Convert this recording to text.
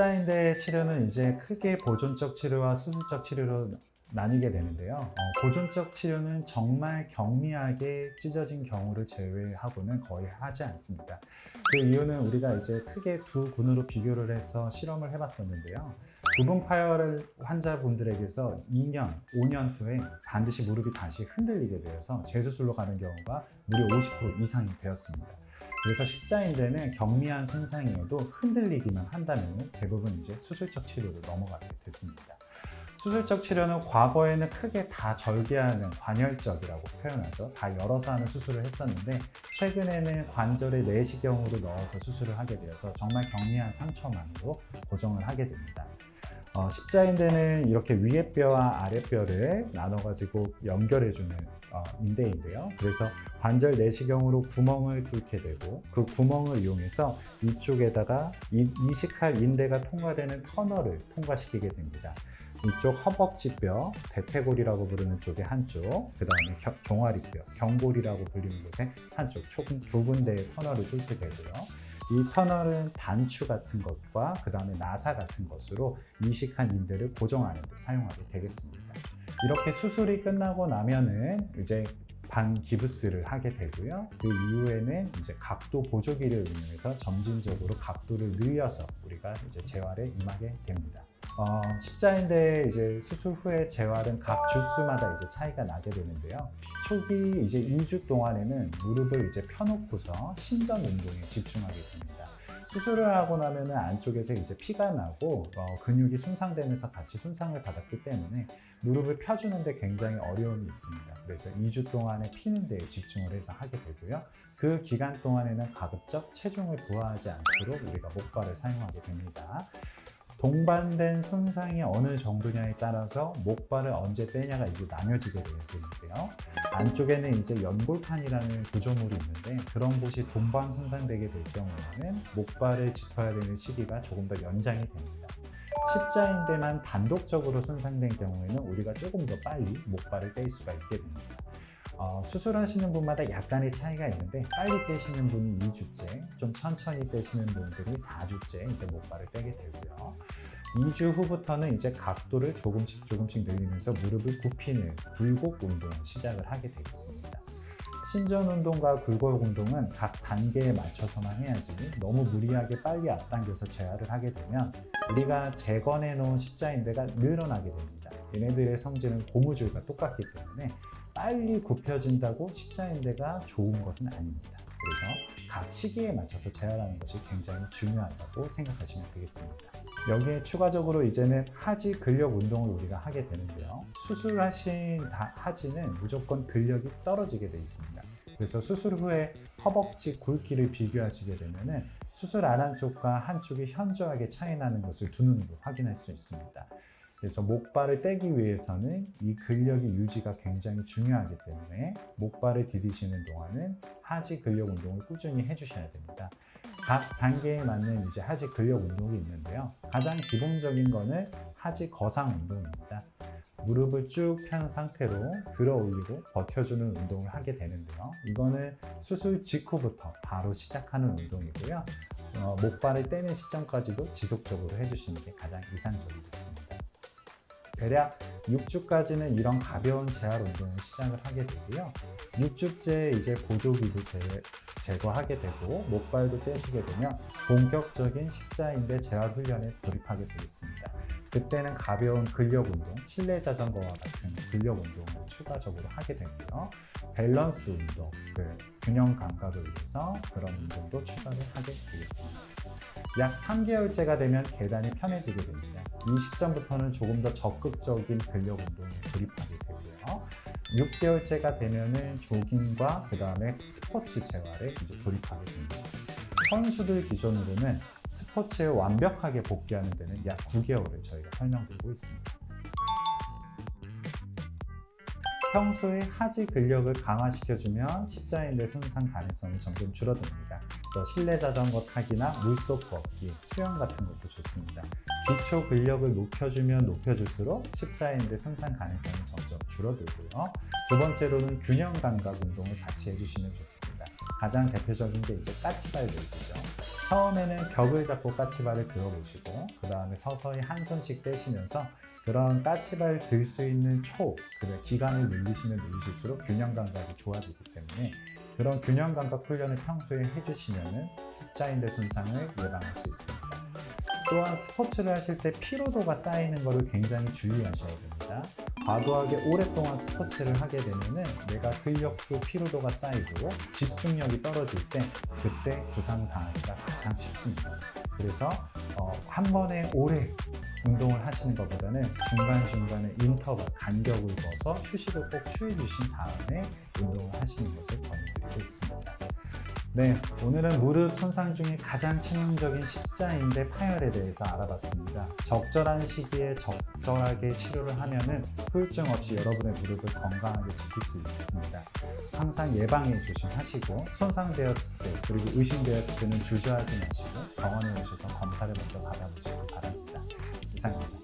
십자인대 치료는 이제 크게 보존적 치료와 수술적 치료로 나뉘게 되는데요. 어, 보존적 치료는 정말 경미하게 찢어진 경우를 제외하고는 거의 하지 않습니다. 그 이유는 우리가 이제 크게 두 군으로 비교를 해서 실험을 해봤었는데요. 부분 파열 환자분들에게서 2년, 5년 후에 반드시 무릎이 다시 흔들리게 되어서 재수술로 가는 경우가 무려 50% 이상이 되었습니다. 그래서 십자인대는 경미한 손상이어도 흔들리기만 한다면 대부분 이제 수술적 치료로 넘어가게 됐습니다. 수술적 치료는 과거에는 크게 다 절개하는 관열적이라고 표현하죠. 다 열어서 하는 수술을 했었는데 최근에는 관절에 내시경으로 넣어서 수술을 하게 되어서 정말 경미한 상처만으로 고정을 하게 됩니다. 어, 십자인대는 이렇게 위에 뼈와 아래 뼈를 나눠가지고 연결해주는 어, 인대인데요. 그래서 관절 내시경으로 구멍을 뚫게 되고 그 구멍을 이용해서 이쪽에다가 이, 이식할 인대가 통과되는 터널을 통과시키게 됩니다. 이쪽 허벅지뼈, 대퇴골이라고 부르는 쪽의 한쪽, 그 다음에 종아리뼈, 경골이라고 불리는 곳의 한쪽, 총 두 군데의 터널을 뚫게 되고요. 이 터널은 단추 같은 것과 그 다음에 나사 같은 것으로 이식한 인대를 고정하는 데 사용하게 되겠습니다. 이렇게 수술이 끝나고 나면은 이제 반기부스를 하게 되고요. 그 이후에는 이제 각도 보조기를 이용해서 점진적으로 각도를 늘려서 우리가 이제 재활에 임하게 됩니다. 어, 십자인대 이제 수술 후에 재활은 각 주수마다 이제 차이가 나게 되는데요. 초기 이제 2주 동안에는 무릎을 이제 펴놓고서 신전 운동에 집중하게 됩니다. 수술을 하고 나면은 안쪽에서 이제 피가 나고 어, 근육이 손상되면서 같이 손상을 받았기 때문에 무릎을 펴주는데 굉장히 어려움이 있습니다. 그래서 2주 동안에 피는 데에 집중을 해서 하게 되고요. 그 기간 동안에는 가급적 체중을 부하하지 않도록 우리가 목발을 사용하게 됩니다. 동반된 손상이 어느 정도냐에 따라서 목발을 언제 떼냐가 이제 나뉘어지게 되는데요. 안쪽에는 이제 연골판이라는 구조물이 있는데 그런 곳이 동반 손상되게 될 경우에는 목발을 짚어야 되는 시기가 조금 더 연장이 됩니다. 십자인대만 단독적으로 손상된 경우에는 우리가 조금 더 빨리 목발을 뗄 수가 있게 됩니다. 어, 수술하시는 분마다 약간의 차이가 있는데 빨리 떼시는 분이 2주째, 좀 천천히 떼시는 분들이 4주째 이제 목발을 떼게 되고요. 2주 후부터는 이제 각도를 조금씩 조금씩 늘리면서 무릎을 굽히는 굴곡 운동을 시작을 하게 되겠습니다. 신전 운동과 굴곡 운동은 각 단계에 맞춰서만 해야지 너무 무리하게 빨리 앞당겨서 재활을 하게 되면 우리가 재건해 놓은 십자인대가 늘어나게 됩니다. 얘네들의 성질은 고무줄과 똑같기 때문에 빨리 굽혀진다고 십자인대가 좋은 것은 아닙니다. 그래서 각 시기에 맞춰서 재활하는 것이 굉장히 중요하다고 생각하시면 되겠습니다. 여기에 추가적으로 이제는 하지 근력 운동을 우리가 하게 되는데요. 수술하신 하지는 무조건 근력이 떨어지게 되어 있습니다. 그래서 수술 후에 허벅지 굵기를 비교하시게 되면은 수술 안 한 쪽과 한 쪽이 현저하게 차이 나는 것을 두 눈으로 확인할 수 있습니다. 그래서 목발을 떼기 위해서는 이 근력의 유지가 굉장히 중요하기 때문에 목발을 디디시는 동안은 하지 근력 운동을 꾸준히 해주셔야 됩니다. 각 단계에 맞는 이제 하지 근력 운동이 있는데요. 가장 기본적인 거는 하지 거상 운동입니다. 무릎을 쭉 편 상태로 들어 올리고 버텨주는 운동을 하게 되는데요. 이거는 수술 직후부터 바로 시작하는 운동이고요. 어, 목발을 떼는 시점까지도 지속적으로 해주시는 게 가장 이상적이겠습니다. 대략 6주까지는 이런 가벼운 재활 운동을 시작을 하게 되고요. 6주째 이제 보조기도 제, 제거하게 되고 목발도 떼시게 되면 본격적인 십자인대 재활 훈련에 돌입하게 되겠습니다. 그때는 가벼운 근력 운동, 실내 자전거와 같은 근력 운동을 추가적으로 하게 되고요. 밸런스 운동, 그 균형 감각을 위해서 그런 운동도 추가를 하게 되겠습니다. 약 3개월째가 되면 계단이 편해지게 됩니다. 이 시점부터는 조금 더 적극적인 근력 운동에 돌입하게 되고요. 6개월째가 되면은 조깅과 그 다음에 스포츠 재활에 이제 돌입하게 됩니다. 선수들 기준으로는 스포츠에 완벽하게 복귀하는 데는 약 9개월을 저희가 설명드리고 있습니다. 평소에 하지 근력을 강화시켜주면 십자인대 손상 가능성이 점점 줄어듭니다. 또 실내 자전거 타기나 물속 걷기, 수영 같은 것도 좋습니다. 기초 근력을 높여주면 높여줄수록 십자인대 손상 가능성이 점점 줄어들고요. 두 번째로는 균형 감각 운동을 같이 해주시면 좋습니다. 가장 대표적인 게 이제 까치발 벨트죠. 처음에는 벽을 잡고 까치발을 들어보시고 그 다음에 서서히 한 손씩 떼시면서 그런 까치발 들 수 있는 초, 그 기간을 늘리시면 늘리실수록 균형 감각이 좋아지기 때문에 그런 균형 감각 훈련을 평소에 해주시면 숫자인대 손상을 예방할 수 있습니다. 또한 스포츠를 하실 때 피로도가 쌓이는 것을 굉장히 주의하셔야 됩니다. 과도하게 오랫동안 스포츠를 하게 되면은 내가 근력도 피로도가 쌓이고 집중력이 떨어질 때 그때 부상 당하기가 가장 쉽습니다. 그래서 어, 한 번에 오래 운동을 하시는 것보다는 중간중간에 인터벌, 간격을 둬서 휴식을 꼭 취해 주신 다음에 운동을 하시는 것을 권유드리고 있습니다. 네, 오늘은 무릎 손상 중에 가장 치명적인 십자인대 파열에 대해서 알아봤습니다. 적절한 시기에 적절하게 치료를 하면은 후유증 없이 여러분의 무릎을 건강하게 지킬 수 있습니다. 항상 예방에 조심하시고 손상되었을 때 그리고 의심되었을 때는 주저하지 마시고 병원에 오셔서 검사를 먼저 받아보시기 바랍니다. 이상입니다.